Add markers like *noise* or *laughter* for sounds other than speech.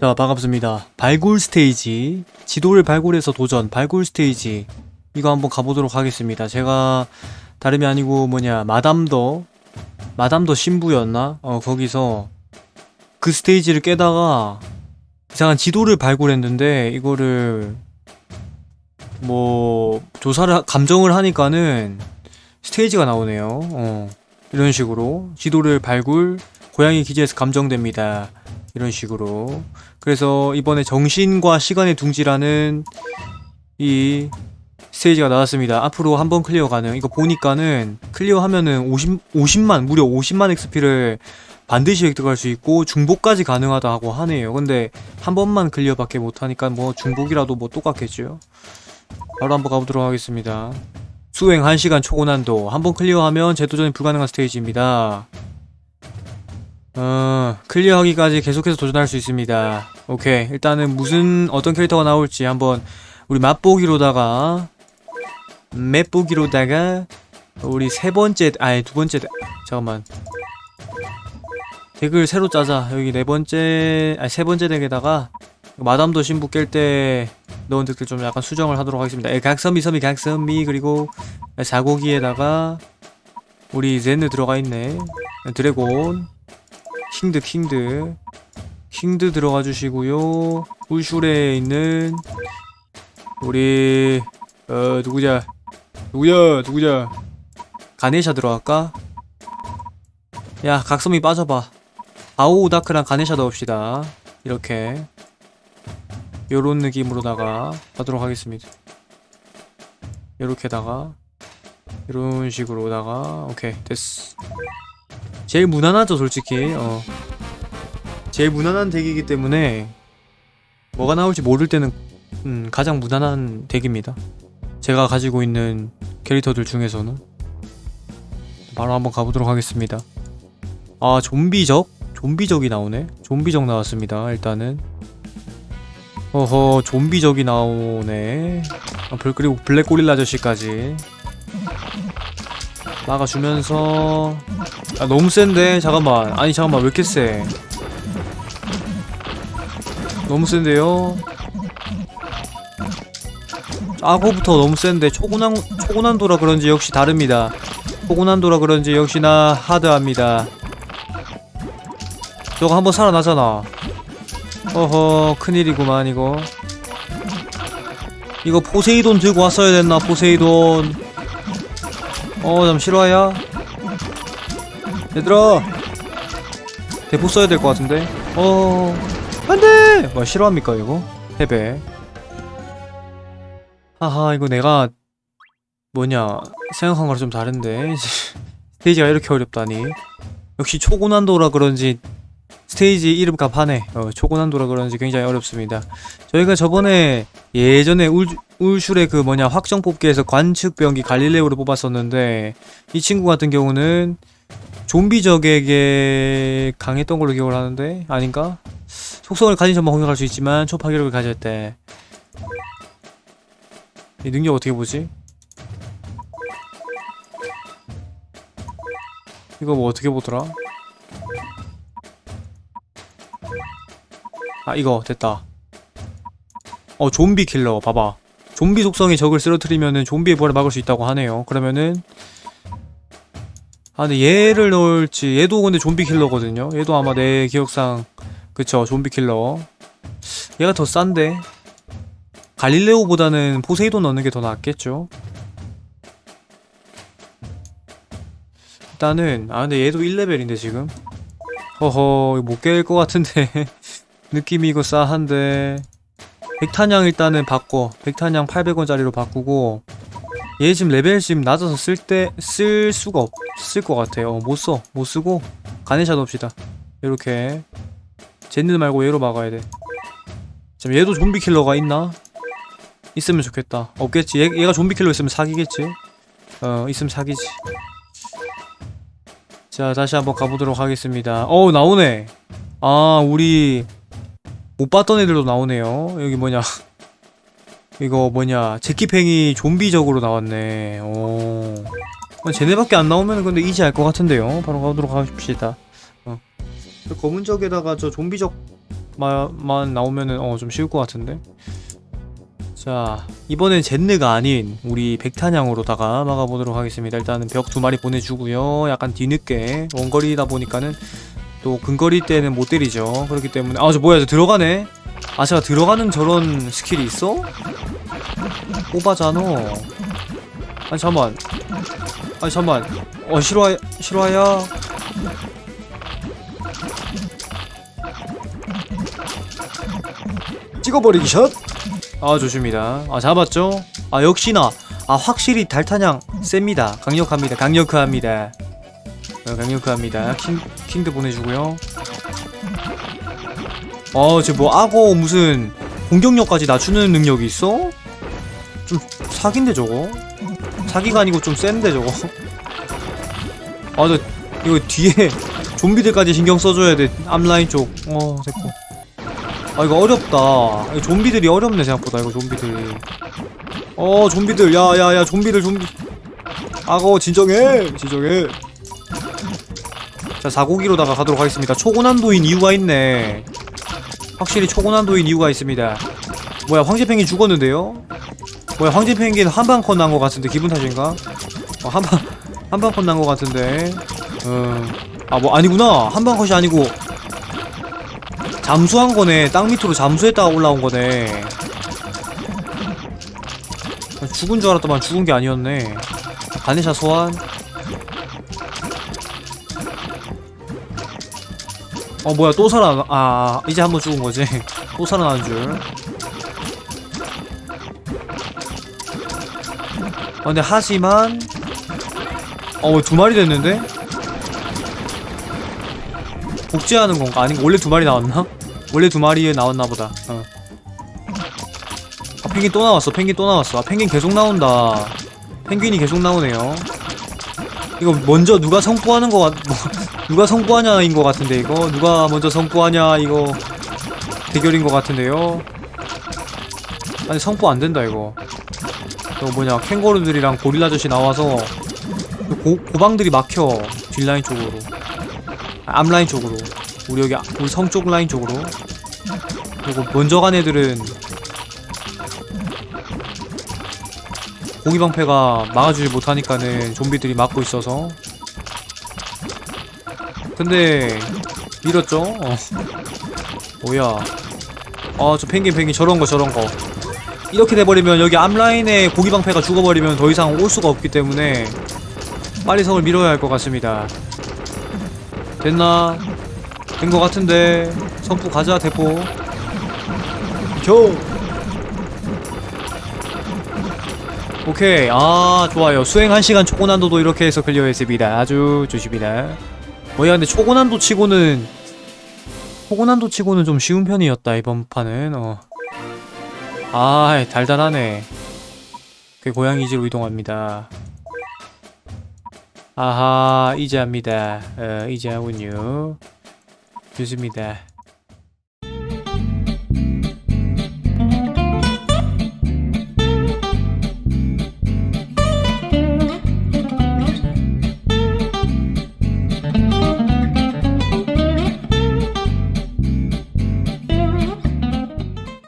자, 반갑습니다. 발굴 스테이지. 지도를 발굴해서 도전, 발굴 스테이지. 이거 한번 가보도록 하겠습니다. 제가 다름이 아니고 뭐냐, 마담더, 마담더 신부였나? 어, 거기서 그 스테이지를 깨다가 이상한 지도를 발굴했는데, 이거를 뭐, 조사를, 하- 감정을 하니까는 스테이지가 나오네요. 어, 이런 식으로. 지도를 발굴, 고양이 기지에서 감정됩니다. 이런 식으로. 그래서 이번에 정신과 시간의 둥지라는 이 스테이지가 나왔습니다. 앞으로 한 번 클리어 가능. 이거 보니까는 클리어 하면은 50, 50만, 무려 50만 XP를 반드시 획득할 수 있고 중복까지 가능하다고 하네요. 근데 한 번만 클리어 밖에 못하니까 뭐 중복이라도 뭐 똑같겠죠. 바로 한번 가보도록 하겠습니다. 수행 1시간 초고난도. 한 번 클리어하면 재도전이 불가능한 스테이지입니다. 어, 클리어하기까지 계속해서 도전할 수 있습니다. 오케이. 일단은 무슨, 어떤 캐릭터가 나올지 한번 우리 맛보기로다가, 맵보기로다가, 우리 세 번째, 아니, 두 번째, 잠깐만. 덱을 새로 짜자. 여기 네 번째, 아니, 세 번째 덱에다가, 마담도 신부 깰 때 넣은 덱들 좀 약간 수정을 하도록 하겠습니다. 에, 각선미, 섬이, 각선미, 그리고 사고기에다가, 우리 젠느 들어가 있네. 드래곤, 킹드 킹드. 킹드 들어가 주시고요. 울슈레에 있는 우리 어 누구냐 누구냐 누구냐 가네샤 들어갈까? 야 각섬이 빠져봐. 아오우다크랑 가네샤 넣읍시다. 이렇게. 요런 느낌으로다가 하도록 하겠습니다. 요렇게다가 이런 식으로다가 오케이 됐어 제일 무난하죠 솔직히. 어. 제일 무난한 덱이기 때문에 뭐가 나올지 모를 때는 음, 가장 무난한 덱입니다. 제가 가지고 있는 캐릭터들 중에서는. 바로 한번 가보도록 하겠습니다. 아 좀비적? 좀비적이 나오네. 좀비적 나왔습니다 일단은. 어허 좀비적이 나오네. 아, 불- 그리고 블랙 고릴라 아저씨까지. 막아주면서 아 너무 센데? 잠깐만. 아니 잠깐만. 왜 이렇게 세? 너무 센데요? 짜고부터 너무 센데 초고난 초고난도라 그런지 역시 다릅니다. 초고난도라 그런지 역시나 하드합니다. 저거 한번 살아나잖아. 어허 큰일이구만 이거. 이거 포세이돈 들고 왔어야 됐나 포세이돈? 어, 잠 실화야? 얘들아! 대포 써야 될 것 같은데? 어, 안 돼! 뭐, 실화입니까, 이거? 패배. 하하, 이거 내가, 뭐냐, 생각한 거랑 좀 다른데. *laughs* 스테이지가 이렇게 어렵다니. 역시 초고난도라 그런지, 스테이지 이름값 하네. 어, 초고난도라 그런지 굉장히 어렵습니다. 저희가 저번에 예전에 울, 울슐의 그 뭐냐 확정 뽑기에서 관측병기 갈릴레오를 뽑았었는데 이 친구 같은 경우는 좀비 적에게 강했던 걸로 기억을 하는데 아닌가? 속성을 가진 점만 공격할 수 있지만 초파기력을 가졌대. 이 능력 어떻게 보지? 이거 뭐 어떻게 보더라? 아 이거 됐다. 어 좀비 킬러 봐봐. 좀비 속성의 적을 쓰러뜨리면은 좀비의 부활을 막을 수 있다고 하네요. 그러면은 아 근데 얘를 넣을지 얘도 근데 좀비 킬러거든요. 얘도 아마 내 기억상 그쵸 좀비 킬러. 얘가 더 싼데 갈릴레오보다는 포세이돈 넣는 게 더 낫겠죠. 일단은 아 근데 얘도 1레벨인데 지금 허허 못 깰 것 같은데 *laughs* 느낌이 이거 싸한데 백탄양 일단은 바꿔 백탄양 800원짜리로 바꾸고 얘 지금 레벨 지금 낮아서 쓸 때 쓸 수가 없을 것 같아요. 어, 못써. 못쓰고 가네샤 넣읍시다. 이렇게. 젠느 말고 얘로 막아야 돼. 지금 얘도 좀비 킬러가 있나? 있으면 좋겠다. 없겠지. 얘, 얘가 좀비 킬러 있으면 사기겠지? 어 있으면 사기지. 자 다시 한번 가보도록 하겠습니다. 어 나오네. 아 우리 못 봤던 애들도 나오네요. 여기 뭐냐. 이거 뭐냐. 제키팽이 좀비적으로 나왔네. 오. 어, 쟤네밖에 안 나오면 근데 이지 알것 같은데요. 바로 가도록 합시다. 어. 저 검은 적에다가 저 좀비적 만 나오면은 어 좀 쉬울 것 같은데 자 이번엔 젠느가 아닌 우리 백탄양으로다가 막아보도록 하겠습니다 일단은 벽 두 마리 보내주고요 약간 뒤늦게 원거리다 보니까는 또 근거리 때는 못 때리죠 그렇기 때문에 아 저 뭐야 저 들어가네 아 제가 들어가는 저런 스킬이 있어? 오바잖아 아니 잠만. 아니 잠만. 어 실화 실화야? 찍어버리기 샷. 아 좋습니다. 아 잡았죠? 아 역시나. 아 확실히 달타냥 셉니다. 강력합니다. 강력합니다. 어, 강력합니다. 킹, 킹드 보내주고요 어 쟤뭐 악어 무슨 공격력까지 낮추는 능력이 있어? 좀 사기인데 저거? 사기가 아니고 좀 센데 저거? 아 저 이거 뒤에 *laughs* 좀비들까지 신경 써줘야 돼. 앞라인 쪽 어 됐고 아 이거 어렵다. 이거 좀비들이 어렵네 생각보다 이거 좀비들이. 어 좀비들. 야 야 야 좀비들 좀비. 악어 진정해! 진정해! 자 4고기로다가 가도록 하겠습니다. 초고난도인 이유가 있네 확실히 초고난도인 이유가 있습니다 뭐야 황제펭귄 죽었는데요? 뭐야 황제펭귄 한방컷 난 것 같은데 기분 탓인가? 어, 한방 *laughs* 한방컷 난 것 같은데 음 아뭐 아니구나 한방컷이 아니고 잠수한 거네. 땅 밑으로 잠수했다가 올라온 거네. 죽은 줄 알았더만 죽은 게 아니었네. 가네샤 소환. 어 뭐야 또 살아 아 이제 한 번 죽은 거지 또 살아나는 줄. 어 근데 하지만 어두 마리 됐는데 복제하는 건가? 아니 원래 두 마리 나왔나? 원래 두 마리에 나왔나 보다. 어. 아 펭귄 또 나왔어. 펭귄 또 나왔어. 아 펭귄 계속 나온다. 펭귄이 계속 나오네요. 이거 먼저 누가 성부하는 거 같, 뭐, 누가 성부하냐인 거 같은데 이거 누가 먼저 성부하냐 이거 대결인 거 같은데요. 아니 성부 안 된다 이거. 저 뭐냐 캥거루들이랑 고릴라 아저씨 나와서 고, 고방들이 막혀 뒷라인 쪽으로. 아, 앞라인 쪽으로 우리 여기 우리 성 쪽 라인 쪽으로 그리고 먼저 간 애들은 고기 방패가 막아주지 못하니까는 좀비들이 막고 있어서 근데 밀었죠? 어. 뭐야 아저 펭귄 펭귄 저런 거 저런 거 이렇게 돼버리면 여기 앞라인에 고기 방패가 죽어버리면 더 이상 올 수가 없기 때문에 빨리 성을 밀어야 할 것 같습니다 됐나? 된거 같은데 선풍 가자 대포 저 오케이. 아 좋아요. 수행 1시간 초고난도도 이렇게 해서 클리어했습니다. 아주 좋습니다 뭐야 근데 초고난도 치고는 초고난도 치고는 좀 쉬운 편이었다 이번 판은. 어. 아 달달하네. 그 고양이지로 이동합니다. 아하 이제 합니다. 어 이제 하군요. 좋습니다